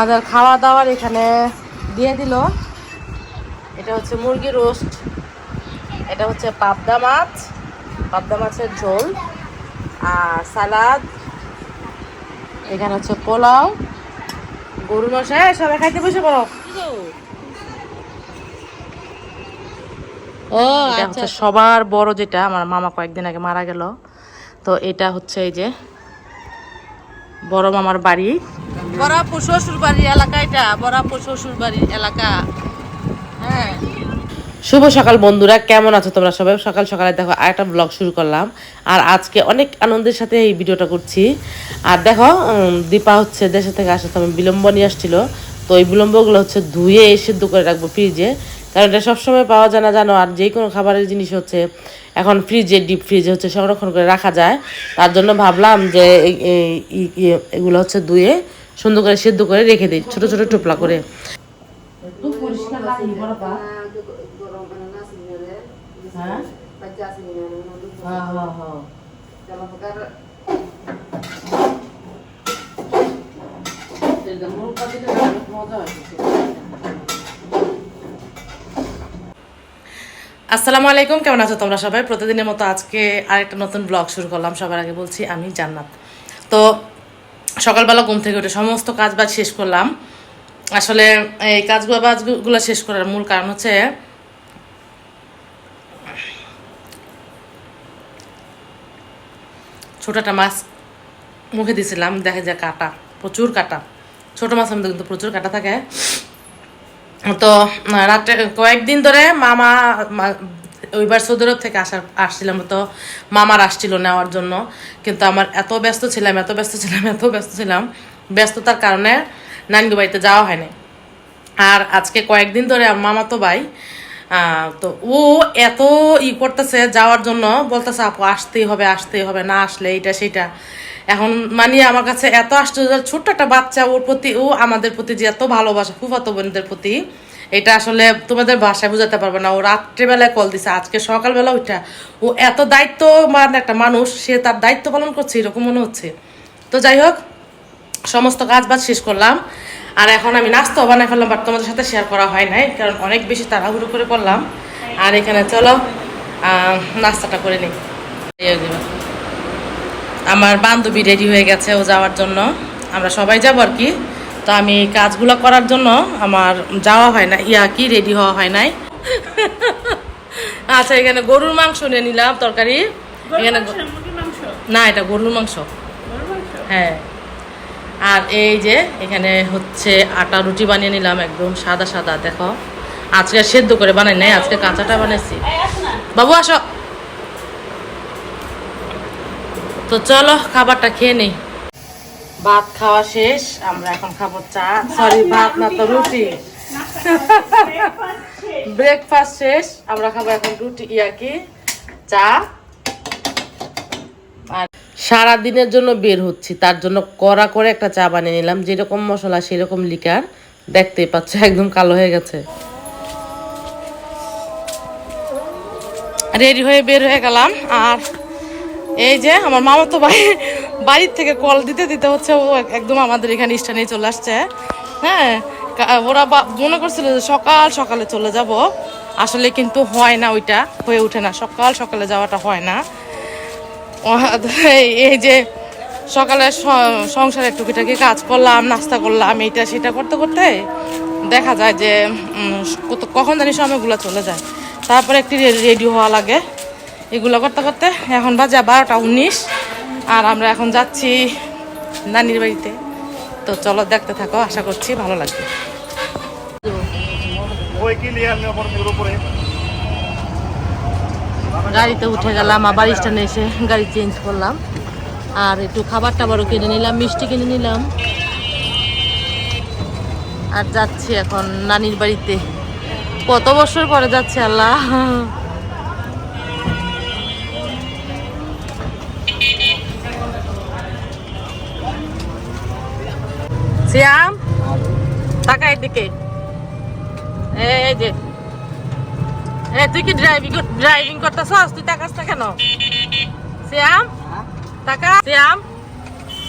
আমাদের খাওয়া দাওয়ার এখানে দিয়ে দিল। এটা হচ্ছে মুরগি রোস্ট। এটা হচ্ছে পাবদা মাছ। পাবদা মাছের ঝোল। আর সালাদ। এখানে হচ্ছে পোলাও। গরু মশাই সবাই খাইতে বসে পড়ো। ও এটা হচ্ছে সবার বড় যেটা। আমার মামা কয়েকদিন আগে মারা গেল। তো এটা হচ্ছে এই যে বড় মামার বাড়ি। বরাপুর শ্বশুর বাড়ির এলাকা এটা বরাপুর শ্বশুর বাড়ির এলাকা। হ্যাঁ। শুভ সকাল বন্ধুরা কেমন আছো তোমরা সবাই? সকাল সকালে দেখো আরেকটা ব্লগ শুরু করলাম। আর আজকে অনেক আনন্দের সাথে এই ভিডিওটা করছি। আর দেখো দীপা হচ্ছে দেশে থেকে আসতে আমি বিলম্ব নিয়ে আসছিল। তো এই বিলম্বগুলো হচ্ছে ধুয়ে সিদ্ধ করে রাখব ফ্রিজে কারণ এটা সবসময় পাওয়া যায় না জানো? আর যে কোনো খাবারের জিনিস হচ্ছে এখন ফ্রিজে ডিপ ফ্রিজে হচ্ছে সংরক্ষণ করে রাখা যায়। তার জন্য ভাবলাম যে এগুলো হচ্ছে ধুয়ে সুন্দর করে সেদ্ধ করে রেখে দিই ছোট ছোট টুপলা করে। হ্যাঁ? হ্যাঁ হ্যাঁ হ্যাঁ আসসালামু আলাইকুম, কেমন আছো তোমরা সবাই? প্রতিদিনের মতো আজকে আরেকটা নতুন ব্লগ শুরু করলাম। সবার আগে বলছি, আমি জান্নাত। তো সকালবেলা ঘুম থেকে উঠে সমস্ত কাজ বাজ শেষ করলাম। আসলে এই কাজগুলো বাজগুলো শেষ করার মূল কারণ হচ্ছে ছোট একটা মাছ মুখে দিয়েছিলাম দেখা যায় কাটা, প্রচুর কাটা। ছোট মাছের মধ্যে কিন্তু প্রচুর কাটা থাকে। তো রাত্রে কয়েকদিন ধরে মামা ওইবার সৌদি থেকে আসার, আসছিলাম তো, মামার আসছিল নেওয়ার জন্য। কিন্তু আমার এত ব্যস্ত ছিলাম, এত ব্যস্ত ছিলাম, এত ব্যস্ত ছিলাম, ব্যস্ততার কারণে নানগু বাড়িতে যাওয়া হয়নি। আর আজকে কয়েকদিন ধরে আমার মামা তো ভাই তো ও এত ই করতেছে যাওয়ার জন্য, বলতেছে, আপু, আসতেই হবে আসতেই হবে, না আসলে এইটা, সেটা। এখন মানে আমার কাছে এত আশ্চর্য, ছোট্ট একটা বাচ্চা, ওর প্রতি, ও আমাদের প্রতি যে এত ভালোবাসা, ফুফাতো বোনদের প্রতি, এটা আসলে তোমাদের ভাষায় বোঝাতে পারবে না। ও রাত্রেবেলায় কল দিছে, আজকে সকালবেলা ওইটা ও এত দায়িত্বমান একটা মানুষ, সে তার দায়িত্ব পালন করছে, এরকম মনে হচ্ছে। তো যাই হোক, সমস্ত কাজ বাজ শেষ করলাম। আর এখন আমি নাস্তাও বানাই ফেললাম বাট তোমাদের সাথে শেয়ার করা হয় নাই কারণ অনেক বেশি তাড়াহুড়ো করে করলাম। আর এখানে চলো নাস্তাটা করে নিই। আমার বান্ধবী রেডি হয়ে গেছে ও যাওয়ার জন্য। আমরা সবাই যাব আর কি। তো আমি কাজগুলো করার জন্য আমার যাওয়া হয় না ইয়া কি রেডি হওয়া হয় নাই। আচ্ছা এখানে গরুর মাংস নিয়ে নিলাম তরকারি। এখানে না এটা গরুর মাংস? হ্যাঁ। আর এই যে এখানে হচ্ছে আটা রুটি বানিয়ে নিলাম একদম সাদা সাদা দেখো। আজকে সেদ্ধ করে বানাই নাই আজকে কাঁচাটা বানাইছি। বাবু আসো। তো চলো খাবারটা খেয়ে নেই। ভাত খাওয়া শেষ আমরা এখন খাব চা। সরি ভাত না তো রুটি ব্রেকফাস্ট শেষ। আমরা খাব এখন রুটি ইয়া কি চা। সারা দিনের জন্য বের হচ্ছি। তার জন্য কড়া করে একটা চা বানিয়ে নিলাম। যেরকম মশলা, সেরকম লিকার। দেখতেই পাচ্ছ, একদম কালো হয়ে গেছে। রেডি হয়ে বের হয়ে গেলাম। আর এই যে আমার মামা তো ভাই বাড়ির থেকে কল দিতে দিতে হচ্ছে, ও একদম আমাদের এখানে স্টানে চলে আসছে। হ্যাঁ ওরা মনে করছিল যে সকাল সকালে চলে যাব। আসলে কিন্তু হয় না ওইটা, হয়ে ওঠে না। সকাল সকালে যাওয়াটা হয় না। এই- যে সকালে স- সংসারে টুকিটাকি কাজ করলাম, নাস্তা করলাম, এইটা সেটা করতে করতে দেখা যায় যে কখন জানি সময়গুলো চলে যায়। তারপরে একটি রেডি হওয়া লাগে। এগুলো করতে করতে এখন বাজে বারোটা উনিশ, আর আমরা এখন যাচ্ছি নানির বাড়িতে। তো চলো দেখতে থাকো, আশা করছি ভালো লাগবে। গাড়িতে উঠে গেলাম, আবার স্ট্যান্ডে এসে গাড়ি চেঞ্জ করলাম। আর একটু খাবার টাবারও কিনে নিলাম, মিষ্টি কিনে নিলাম। আর যাচ্ছি এখন নানির বাড়িতে। কত বছর পরে যাচ্ছে আল্লাহ। শ্যাম তাকাই দিকে এই যে। এ তুই কি ড্রাইভিং ড্রাইভিং করতেছস? তুই তাকাস না কেন? শ্যাম? টাকা শ্যাম?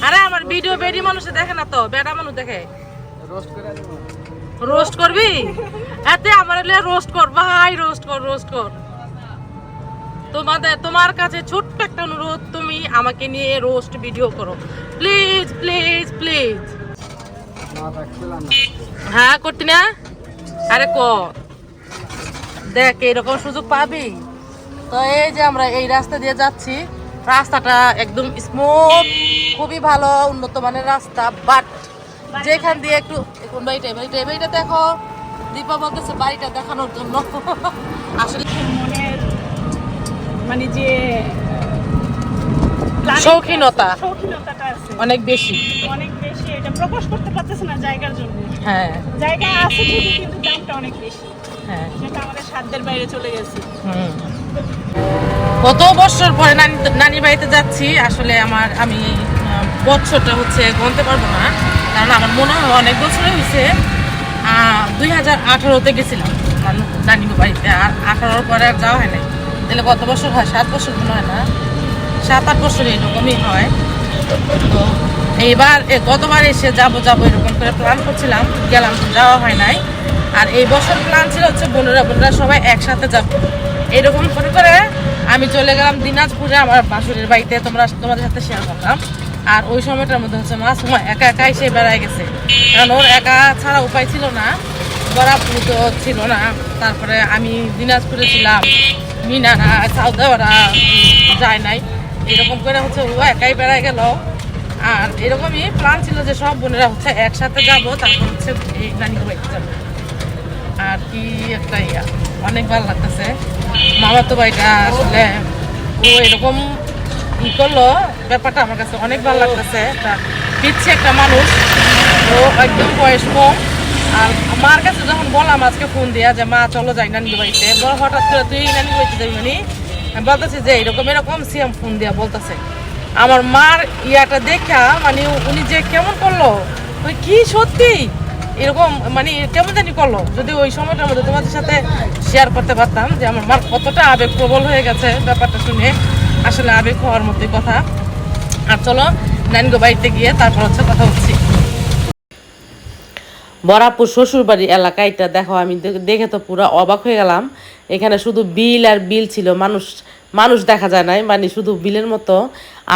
আরে আমার ভিডিও বেডি মানুষে দেখে না তো বেটা মানুষ দেখে। রোস্ট করবি? এতে আমার রোস্ট কর ভাই রোস্ট কর রোস্ট কর। তোমাদের তোমার কাছে ছোট্ট একটা অনুরোধ তুমি আমাকে নিয়ে রোস্ট ভিডিও করো। প্লিজ প্লিজ প্লিজ হ্যাঁ করতি না? আরে ক? দেখ এইরকম সুযোগ পাবি? তো এই যে আমরা এই রাস্তা দিয়ে যাচ্ছি রাস্তাটা একদম স্মুথ খুবই ভালো উন্নত মানের রাস্তা বাট যেখান দিয়ে একটু কোন বাড়িটা বাড়িটা বাড়িটা দেখো। দীপা বলতেছে বাড়িটা দেখানোর জন্য। আসলে মানে যে শৌখিনতা। অনেক বেশি। অনেক বেশি এটা প্রকাশ করতে পারতেছে না জায়গার জন্য। হ্যাঁ। জায়গা আছে ঠিকই কিন্তু দামটা অনেক বেশি। হ্যাঁ। যেটা আমাদের সাধ্যের বাইরে চলে গেছে। কত বছর পরে নানি বাড়িতে যাচ্ছি। আসলে আমার আমি বছরটা হচ্ছে গুনতে পারব না। কারণ আমার মনে হয় অনেক বছরই হয়েছে। দুই হাজার আঠারোতে গেছিলাম। নানু- নানির বাড়িতে আর আঠারোর পরে আর যাওয়া হয় নাই। তাহলে কত বছর হয় সাত বছর মনে হয় না। সাত আট বছর এরকমই হয়। তো এইবার গতবার এসে যাব যাব এরকম করে প্ল্যান করছিলাম। গেলাম যাওয়া হয় নাই। আর এই বছর প্ল্যান ছিল হচ্ছে বোনেরা বোনেরা সবাই একসাথে যাব এরকম করে করে আমি চলে গেলাম দিনাজপুরে আমার বাসুরের বাড়িতে, তোমরা তোমাদের সাথে শেয়ার করলাম। আর ওই সময়টার মধ্যে হচ্ছে মা সময় একা একাই সে বেড়ায় গেছে। কারণ ওর একা ছাড়া উপায় ছিল না বরাপুর তো ছিল না। তারপরে আমি দিনাজপুরে ছিলাম, মিনারা, সাউদাওয়ারা, যায় নাই। এরকম করে হচ্ছে ও একাই বেড়ায় গেল। আর এরকমই প্ল্যান ছিল যে সব বোনেরা হচ্ছে একসাথে যাব, তারপর হচ্ছে এই নানিকে বাড়িতে যাব। কি একটা ইয়া, অনেক ভালো লাগতেছে। মামা তো বাড়িটা আসলে ও এরকম ই করল, ব্যাপারটা আমার কাছে অনেক ভালো লাগতেছে। পিচ্ছে একটা মানুষ, ও একদম বয়স আর মার কাছে যখন বললাম আজকে ফোন দিয়া যে, মা, চলো যাই নানি বাড়িতে। বল, হঠাৎ করে তুই নানি বাড়িতে যাবি মানে? বলতেছি যে, এরকম এরকম সিএম ফোন দিয়া বলতেছে। আমার মার ইয়াটা দেখা মানে উনি যে কেমন করল, ওই কি সত্যি? এরকম মানে কেমন জানি করল? যদি ওই সময়টার মধ্যে তোমাদের সাথে শেয়ার করতে পারতাম যে আমার মার কতটা আবেগ প্রবল হয়ে গেছে ব্যাপারটা শুনে। আসলে আবেগ হওয়ার মধ্যে কথা। আর চলো নানগো বাড়িতে গিয়ে তারপর হচ্ছে কথা হচ্ছি বরাপুর শ্বশুরবাড়ি এলাকা, এটা দেখো, আমি দেখে তো পুরো অবাক হয়ে গেলাম। এখানে শুধু বিল আর বিল ছিল, মানুষ মানুষ দেখা যায় নাই মানে শুধু বিলের মতো।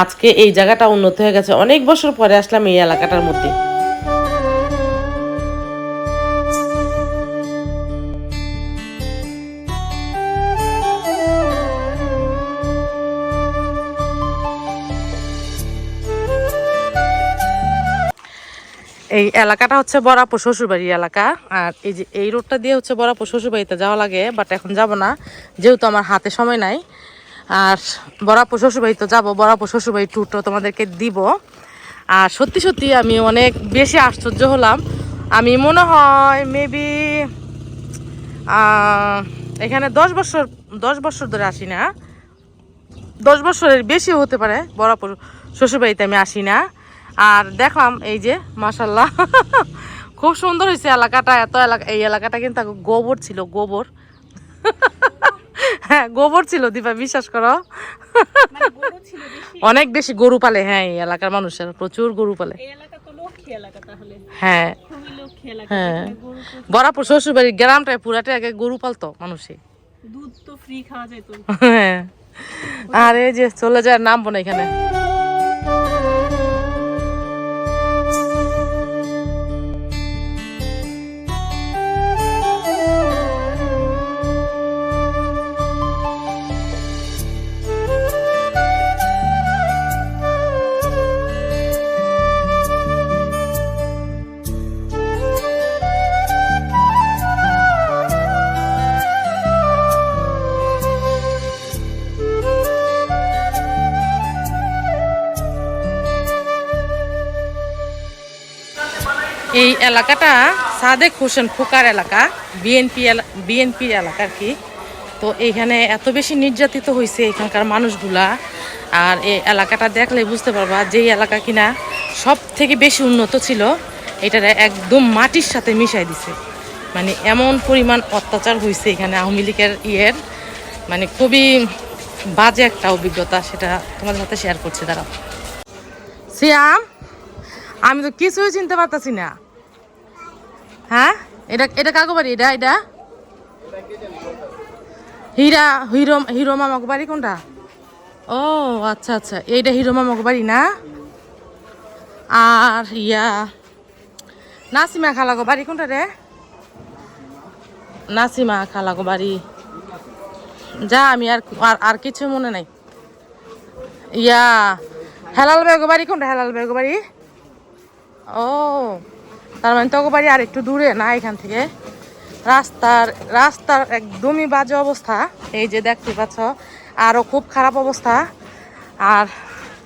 আজকে এই জায়গাটা উন্নত হয়ে গেছে। অনেক বছর পরে আসলাম এই এলাকাটার মধ্যে। এই এলাকাটা হচ্ছে বরাপুর শ্বশুরবাড়ি এলাকা। আর এই যে এই রোডটা দিয়ে হচ্ছে বরাপুর শ্বশুরবাড়িতে যাওয়া লাগে বাট এখন যাব না, যেহেতু আমার হাতে সময় নাই। আর বরাপুর শ্বশুরবাড়ি তো যাব, বরাপুর শ্বশুরবাড়ি ট্যুরটা তোমাদেরকে দিব। আর সত্যি সত্যি আমি অনেক বেশি আশ্চর্য হলাম। আমি মনে হয় মেবি এখানে দশ বছর দশ বছর ধরে আসি না। দশ বছরের বেশি হতে পারে বরাপুর শ্বশুরবাড়িতে আমি আসি না। আর দেখলাম এই যে মাসাল্লাহ খুব সুন্দর হয়েছে এলাকাটা। এত এলাকা এই এলাকাটা কিন্তু গোবর ছিল গোবর। হ্যাঁ গোবর ছিল দীপা বিশ্বাস করো। মানে অনেক বেশি গরু পালে হ্যাঁ এই এলাকার মানুষের প্রচুর গরু পালে। হ্যাঁ। হ্যাঁ। বরাপুর শ্বশুরবাড়ির গ্রামটায় পুরাটা আগে গরু পালতো মানুষে দুধ তো ফ্রি খাওয়া যেত হ্যাঁ। আর এই যে চলে যায় নামবো না এখানে। এই এলাকাটা সাদেক হোসেন খোকার এলাকা, বিএনপি বিএনপির এলাকা কি? তো এইখানে এত বেশি নির্যাতিত হয়েছে এখানকার মানুষগুলা। আর এই এলাকাটা দেখলে বুঝতে পারবা যেই এলাকা কিনা সব থেকে বেশি উন্নত ছিল। এটারে একদম মাটির সাথে মিশাই দিছে। মানে এমন পরিমাণ অত্যাচার হয়েছে এখানে আওয়ামী লীগের ইয়ের। মানে খুবই বাজে একটা অভিজ্ঞতা সেটা তোমাদের সাথে শেয়ার করছে, দাঁড়াও। সিয়াম, আমি তো কিছুই চিনতে পারতাছি না। হ্যাঁ? এটা এটা কাকু বাড়ি? এটা এটা? হীরা হিরো হিরো মামাক কোনটা? ও আচ্ছা আচ্ছা। এইটা হিরো মামাক না? আর ইয়া, নাসিমা খালাগো বাড়ি কোনটা রে? নাসিমা খালাগো বাড়ি। যা, আমি আর- আর কিছু মনে নাই। ইয়া, হেলাল বেগো বাড়ি কোনটা? হেলাল বেগো বাড়ি? ও। তার মানে তোকে বাড়ি আর একটু দূরে, না এখান থেকে। রাস্তার রাস্তার একদমই বাজে অবস্থা। এই যে দেখতে পাচ্ছ আরও খুব খারাপ অবস্থা। আর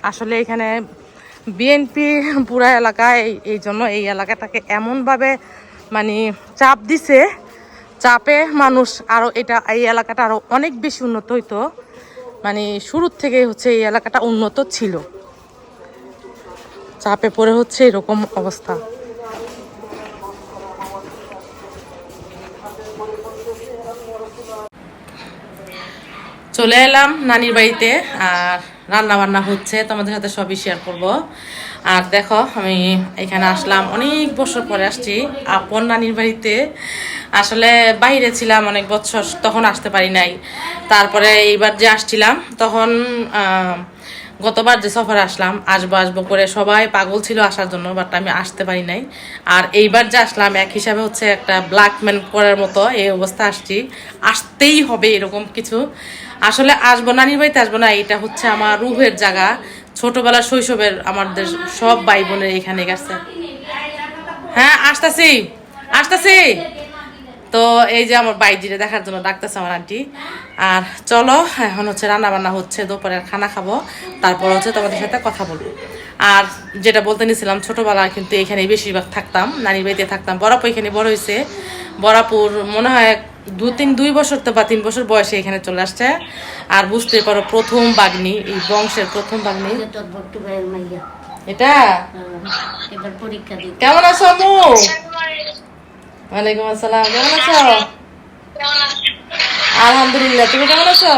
আসলে এখানে বিএনপি পুরা এলাকায় এই- জন্য এই এলাকাটাকে এমনভাবে মানে চাপ দিছে, চাপে মানুষ আরও এটা, এই এলাকাটা আরও অনেক বেশি উন্নত হইতো। মানে শুরুর থেকে হচ্ছে এই এলাকাটা উন্নত ছিল। চাপে পড়ে হচ্ছে এরকম অবস্থা। চলে এলাম নানির বাড়িতে, আর রান্না বান্না হচ্ছে, তোমাদের সাথে সবই শেয়ার করব। আর দেখো, আমি এখানে আসলাম, অনেক বছর পরে আসছি, আপন নানির বাড়িতে। আসলে বাইরে ছিলাম অনেক বছর, তখন আসতে পারি নাই। তারপরে এইবার যে আসছিলাম, তখন গতবার যে সফরে আসলাম, আসব আসব করে সবাই পাগল ছিল আসার জন্য বাট আমি আসতে পারি নাই। আর এইবার যে আসলাম, এক হিসাবে হচ্ছে একটা ব্ল্যাকম্যান করার মতো এই অবস্থা আসছি। আসতেই হবে এরকম কিছু। আসলে আসব নানির বাড়িতে আসব না এটা হচ্ছে আমার রুহের জায়গা। ছোটবেলার শৈশবের আমাদের সব ভাই বোনের এখানে গেছে। হ্যাঁ আসতেছি আসতেছি। তো এই যে আমার বাইজিরে দেখার জন্য ডাকতেছে আমার আন্টি। আর চলো এখন হচ্ছে রান্না বান্না হচ্ছে দুপুরের খানা খাব। তারপর হচ্ছে তোমাদের সাথে কথা বলব। আর যেটা বলতে নিয়েছিলাম ছোটবেলায় কিন্তু এখানে বেশিরভাগ থাকতাম নানির বাড়িতে থাকতাম। বরাপুর এখানে বড় হয়েছে। বরাপুর মনে হয় দু তিন দুই বছর তো বা তিন বছর বয়সে এখানে চলে আসছে। আর বুঝতে পারো প্রথম বাগনি এই বংশের প্রথম বাগনি। এটা? এবার পরীক্ষা কেমন আছো ওয়ালাইকুম আসসালাম কেমন আছো? আলহামদুলিল্লাহ তুমি কেমন আছো?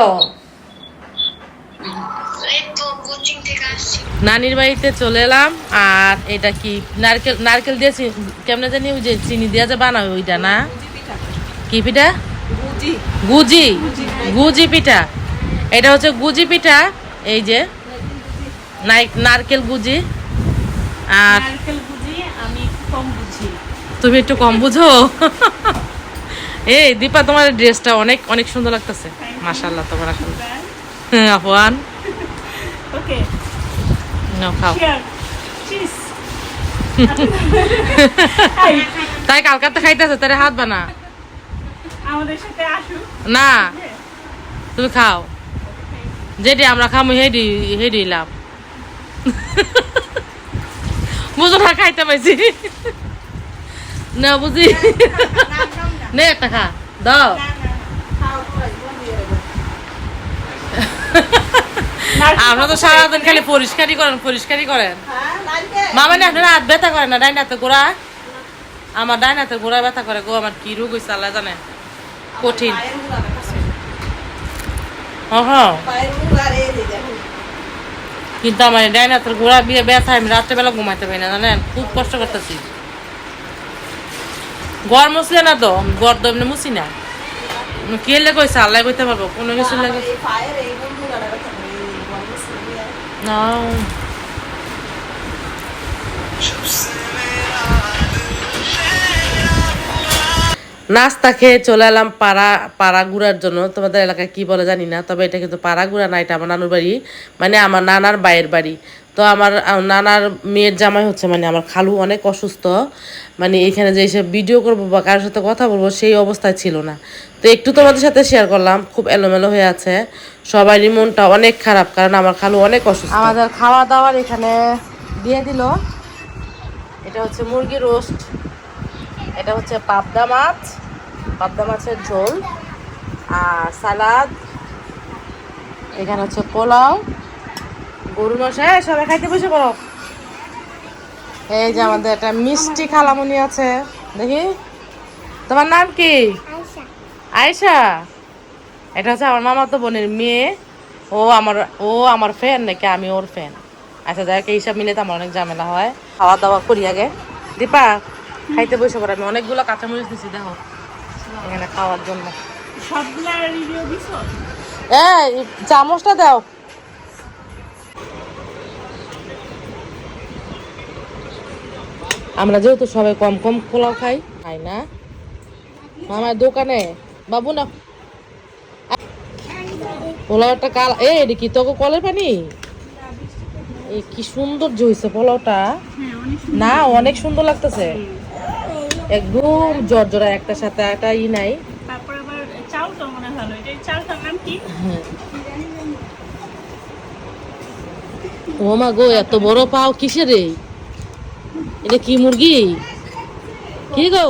নানির বাড়িতে চলে এলাম আর এটা কি নারকেল নারকেল দিয়ে কেমনে জানি ওই যে চিনি দিয়া যে বানাবে ওইটা না? কি পিঠা? গুজি। গুজি? পিঠা। এটা হচ্ছে গুজি পিঠা এই যে নাই- নারকেল গুজি। আর তুমি একটু কম বুঝো? এই দীপা তোমার ড্রেসটা অনেক অনেক সুন্দর লাগতেছে। মাশাল্লাহ তোমার আসলে। হ্যাঁ, আফওয়ান। ওকে নাও খাও। তাই কালকাতে খাইতেছে তারে হাত বানা। আমাদের সাথে আসুক না। তুমি খাও। যেটি আমরা খামু হেডি হেডি লাভ। বুঝো না খাইতে পাইছি। না বুঝি? নে একটা খা দাও। আমরা তো সারাদিন খালি পরিষ্কারই করেন পরিষ্কারই করেন। মামা না আপনার হাত ব্যথা করে না ডাইন হাতে গোড়া আমার ডাইন হাতে গোড়া ব্যথা করে গো আমার কি রোগ হয়েছে আল্লাহ জানে। কঠিন। হ্যাঁ হ্যাঁ। কিন্তু আমার ডাইন হাতের গোড়া বিয়ে ব্যথা আমি রাত্রেবেলা ঘুমাইতে পারি না জানেন? খুব কষ্ট করতেছি। গড় মুছলে না তো গড় তো এমনি মুছি না। কে লেগে আল্লাহ কইতে পারব কোনো কিছু লেগে? না নাস্তা খেয়ে চলে এলাম পাড়া পাড়া ঘুরার জন্য। তোমাদের এলাকায় কি বলে জানি না তবে এটা কিন্তু পাড়া ঘুরা না এটা আমার নানুর বাড়ি। মানে আমার নানার বায়ের বাড়ি। তো আমার নানার মেয়ের জামাই হচ্ছে মানে আমার খালু অনেক অসুস্থ। মানে এখানে যে এসে ভিডিও করব বা কারোর সাথে কথা বলব, সেই অবস্থায় ছিল না। তো একটু তোমাদের সাথে শেয়ার করলাম, খুব এলোমেলো হয়ে আছে। সবারই মনটা অনেক খারাপ, কারণ আমার খালু অনেক অসুস্থ। আমাদের খাওয়া দাওয়ার এখানে দিয়ে দিল। এটা হচ্ছে মুরগি রোস্ট। এটা হচ্ছে পাবদা মাছ, পাবদা মাছের ঝোল আর সালাদ। এখানে হচ্ছে পোলাও। গরু মশাই সবাই খাইতে বসে পড়ো। এই যে আমাদের একটা মিষ্টি খালামুনি আছে। দেখি। তোমার নাম কি? আয়শা। এটা হচ্ছে আমার মামা তো বোনের মেয়ে। ও আমার ও আমার ফ্যান নাকি আমি ওর ফ্যান আচ্ছা যাই হোক এইসব মিলে তো আমার অনেক ঝামেলা হয়। খাওয়া দাওয়া করি আগে। দীপা খাইতে বসে পড়ে। আমি অনেকগুলো কাঁচামরিচ দিছি দেখো। এখানে খাওয়ার জন্য। সবগুলা এই চামচটা দাও। আমরা যেহেতু সবাই কম কম পোলাও খাই খাই না। মামার দোকানে বাবু না। পোলাওটা কাল এ এটা কি তোকে কলের পানি? এই কি সুন্দর যে হয়েছে পোলাওটা। না অনেক সুন্দর লাগতেছে। একদম জর্জরা একটা সাথে একটা ই নাই। তারপর আবার চালটা মনে ভালো। এটা চালটার নাম কি? ও মা গো এত বড় পাও কিসের রে? এটা কি মুরগি? কি গো?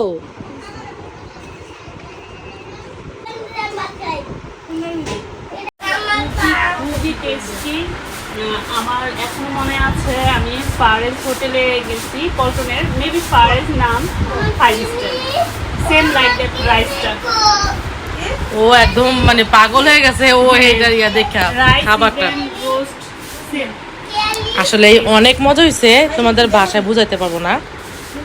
টেস্টি আমার এখনও মনে আছে আমি ফারেজ হোটেলে গেছি পল্টনের মেবি ফারেজ নাম five star same like that রাইসটা ও একদম মানে পাগল হয়ে গেছে ও এইটা ইয়া দেখা খাবারটা। রোস্ট সেম আসলে অনেক মজা হয়েছে তোমাদের ভাষায় বুঝাইতে পারব না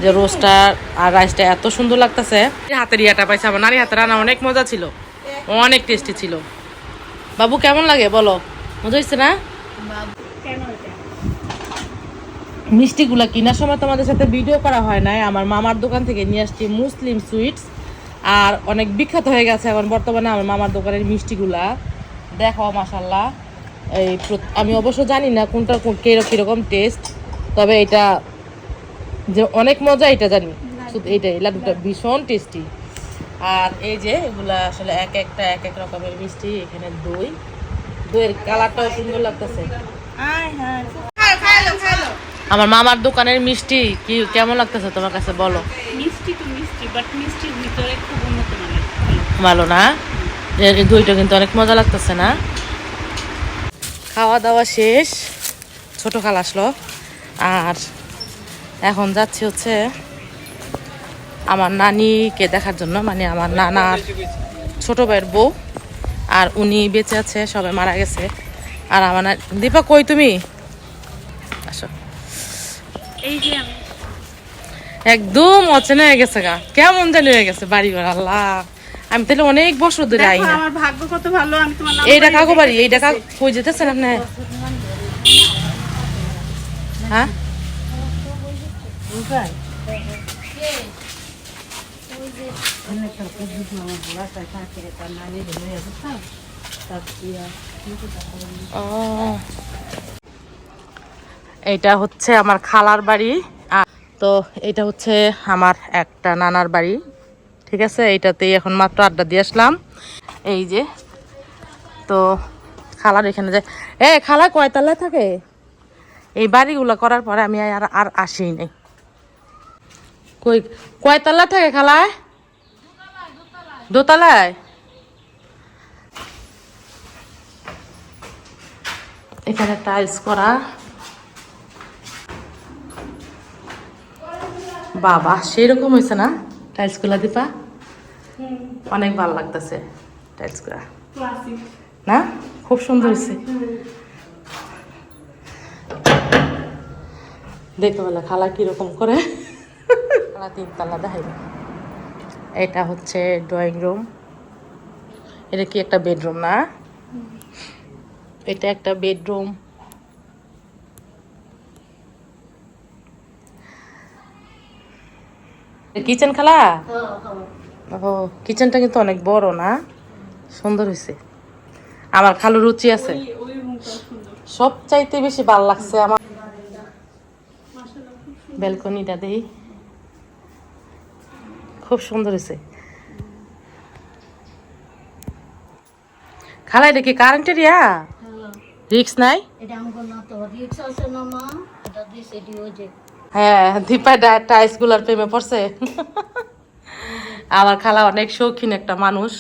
যে রোস্টটা আর রাইসটা এত সুন্দর লাগতেছে। হাতের ইয়াটা পাইছে আমার নারী হাতের রান্না অনেক মজা ছিল, অনেক টেস্টি ছিল। বাবু, কেমন লাগে বলো? মজা হয়েছে না? মিষ্টিগুলা কেনার সময় তোমাদের সাথে ভিডিও করা হয় নাই। আমার মামার দোকান থেকে নিয়ে আসছি মুসলিম সুইটস। আর অনেক বিখ্যাত হয়ে গেছে এখন বর্তমানে আমার মামার দোকানের মিষ্টিগুলা। দেখো মাসাল্লাহ এই আমি অবশ্য জানি না কোনটা কোন- কীরকম টেস্ট তবে এটা যে অনেক মজা এটা জানি। শুধু এইটা এই লাড্ডুটা ভীষণ টেস্টি আর এই যে এগুলা আসলে এক একটা এক এক রকমের মিষ্টি এখানে দই। দইয়ের কালারটাও সুন্দর লাগতেছে। আমার মামার দোকানের মিষ্টি কি কেমন লাগতেছে তোমার কাছে বলো? মিষ্টি তো মিষ্টি বাট মিষ্টির ভিতরে খুব উন্নত মানের। ভালো না? এই দইটা কিন্তু অনেক মজা লাগতেছে না? খাওয়া দাওয়া শেষ ছোট খাল আসলো। আর এখন যাচ্ছি হচ্ছে আমার নানিকে দেখার জন্য মানে আমার নানার ছোট ভাইয়ের বউ। আর উনি বেঁচে আছে সবাই মারা গেছে। আর আমার না- দীপা কই তুমি? আসো। একদম অচেনা হয়ে গেছে গা। কেমন জানি হয়ে গেছে বাড়ি ঘর আল্লাহ। আমি তাহলে অনেক বছর ধরে আই না। আমার ভাগ্য কত ভালো আমি তোমার নাম এইটা কাকু বাড়ি এইটা কাকু কই যেতেছেন আপনি? হ্যাঁ? ও। এইটা হচ্ছে আমার খালার বাড়ি। তো এটা হচ্ছে আমার একটা নানার বাড়ি। ঠিক আছে? এইটাতেই এখন মাত্র আড্ডা দিয়ে আসলাম। এই যে, তো খালার এখানে যায় এ খালা কয়তলায় থাকে? এই বাড়িগুলো করার পরে আমি আর আর আসি নাই। কই, কয়তলা থাকে খালায় দোতলায়? এখানে টাইলস করা। বাবা, সেরকম হয়েছে না? টাইলসগুলা দিপা অনেক ভালো লাগতেছে টাইলসগুলা। না? খুব সুন্দর হয়েছে দেখতে পেলে খালা কীরকম করে? খালা তিনতলা দেখাই এটা হচ্ছে ড্রয়িং রুম এটা কি একটা বেডরুম না? এটা একটা বেডরুম কিচেন খালা? ও কিচেনটা কিন্তু অনেক বড় না? সুন্দর হয়েছে আমার খালু রুচি আছে। সব চাইতে বেশি ভালো লাগছে আমার ব্যালকনিটা দেই। খুব সুন্দর হয়েছে খালা এটা কি কারেন্টের ইয়া রিক্স নাই? এটা আমাকে না তো রিক্স আছে না মা? এটা এটি যে হ্যাঁ দীপা টাইসগুলার প্রেমে পড়ছে। আমার খালা অনেক শৌখিন একটা মানুষ।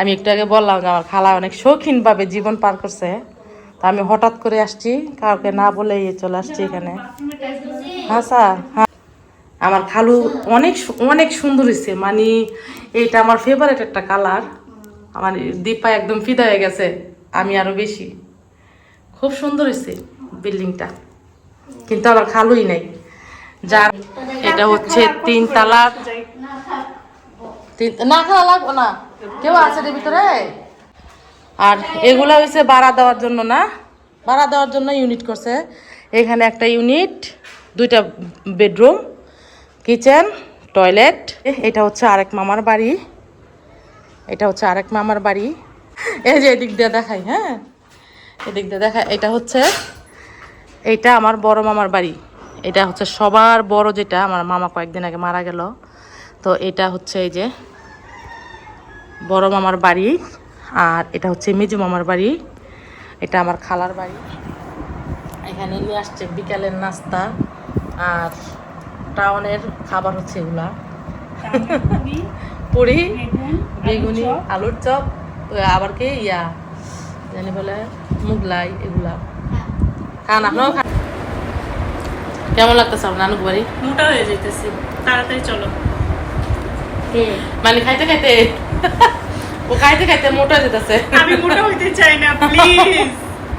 আমি একটু আগে বললাম যে আমার খালা অনেক শৌখিন ভাবে জীবন পার করছে। তা আমি হঠাৎ করে আসছি, কাউকে না বলে চলে আসছি এখানে। হ্যাঁ স্যার হ্যাঁ। আমার খালু অনেক অনেক সুন্দর হয়েছে। মানে এইটা আমার ফেভারিট একটা কালার আমার দীপা একদম ফিদা হয়ে গেছে। আমি আরও বেশি। খুব সুন্দর হয়েছে বিল্ডিংটা কিন্তু আমার খালুই নাই। যার এটা হচ্ছে তিন তালার না খাওয়া লাগবো না। কেউ আছে এর ভিতরে? আর এগুলা হয়েছে ভাড়া দেওয়ার জন্য না? ভাড়া দেওয়ার জন্য ইউনিট করছে। এখানে একটা ইউনিট দুইটা বেডরুম কিচেন টয়লেট এটা হচ্ছে আরেক মামার বাড়ি। এটা হচ্ছে আরেক মামার বাড়ি। এই যে এদিক দিয়ে দেখাই হ্যাঁ? এদিক দিয়ে দেখা এটা হচ্ছে এইটা আমার বড় মামার বাড়ি। এটা হচ্ছে সবার বড় যেটা আমার মামা কয়েকদিন আগে মারা গেল। তো এটা হচ্ছে এই যে বড় মামার বাড়ি আর এটা হচ্ছে মেজু মামার বাড়ি। এটা আমার খালার বাড়ি। এখানে নিয়ে আসছে বিকালের নাস্তা আর টাউনের খাবার হচ্ছে এগুলা। পুরি বেগুনি আলুর চপ। আবার কি ইয়া জানি বলে মুগলাই এগুলা। খান আপনারও খান। কেমন লাগতেছে আপনার নানুক বাড়ি? মোটা হয়ে যাইতেছি। তাড়াতাড়ি চলো। মানে খাইতে খাইতে? ও খাইতে খাইতে মোটা যেতেছে। আমি মোটা হইতে চাই না প্লিজ।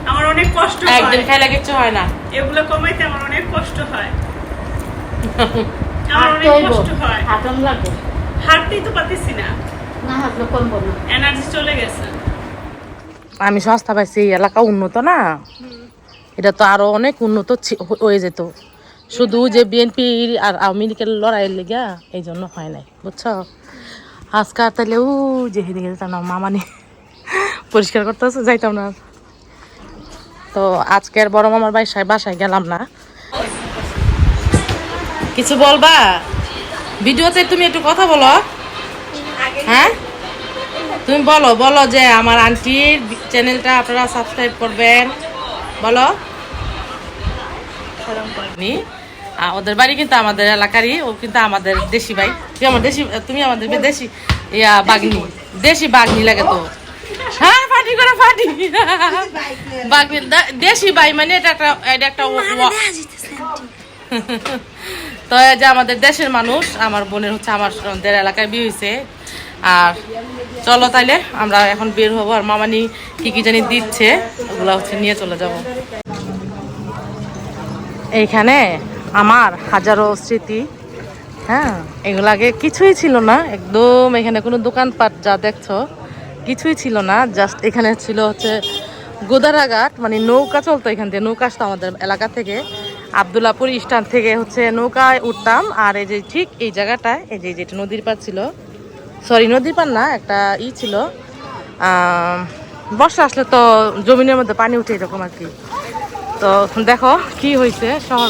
আমার অনেক কষ্ট হয়। একদিন খাইলে কিচ্ছু হয় না। এগুলো কমাইতে আমার অনেক কষ্ট হয়। আমার অনেক কষ্ট হয়। লাগবে। হাঁটতেই তো পারতেছি না। না হাঁটলে কমবো না। এনার্জি চলে গেছে। আমি সস্তা পাইছি এই এলাকা উন্নত না। এটা তো আরও অনেক উন্নত হয়ে যেত। শুধু যে বিএনপি আর আওয়ামী লীগের লড়াইয়ের লেগা এই জন্য হয় নাই, বুঝছ? আজকাল তাহলে ও যে হেদিকে যেতাম না মামানি পরিষ্কার করতে যাইতাম না। তো আজকের বড় মামার বাসায় বাসায় গেলাম না। কিছু বলবা? ভিডিওতে তুমি একটু কথা বলো। হ্যাঁ? তুমি বলো বলো যে আমার আন্টির চ্যানেলটা আপনারা সাবস্ক্রাইব করবেন। বলো। ওদের বাড়ি কিন্তু আমাদের এলাকারই ও কিন্তু আমাদের দেশি ভাই। তুই আমার দেশি তুমি আমাদের দেশি ইয়া বাগনি। দেশি বাগনি লাগে তো। হ্যাঁ করে বাগনি দেশি ভাই মানে এটা একটা এটা একটা তো যে আমাদের দেশের মানুষ আমার বোনের হচ্ছে আমাদের এলাকায় বিয়ে হয়েছে আর চলো তাইলে আমরা এখন বের হব আর মামানি কি কি জানি দিচ্ছে ওগুলো হচ্ছে নিয়ে চলে যাব। এইখানে আমার হাজারো স্মৃতি হ্যাঁ? এগুলো আগে কিছুই ছিল না, একদম এখানে কোনো দোকানপাট যা দেখছ, কিছুই ছিল না জাস্ট এখানে ছিল হচ্ছে গোদারাঘাট মানে নৌকা চলতো এখান থেকে নৌকা আসতো আমাদের এলাকা থেকে। আবদুল্লাপুর স্ট্যান্ড থেকে হচ্ছে নৌকায় উঠতাম, আর এই যে ঠিক এই জায়গাটায়, এই যে যেটা নদীর পাড় ছিল সরি নদীর পাড় না, একটা ই ছিল বর্ষা আসলে তো জমিনের মধ্যে পানি উঠে এরকম আর কি। তো দেখো কি হয়েছে শহর।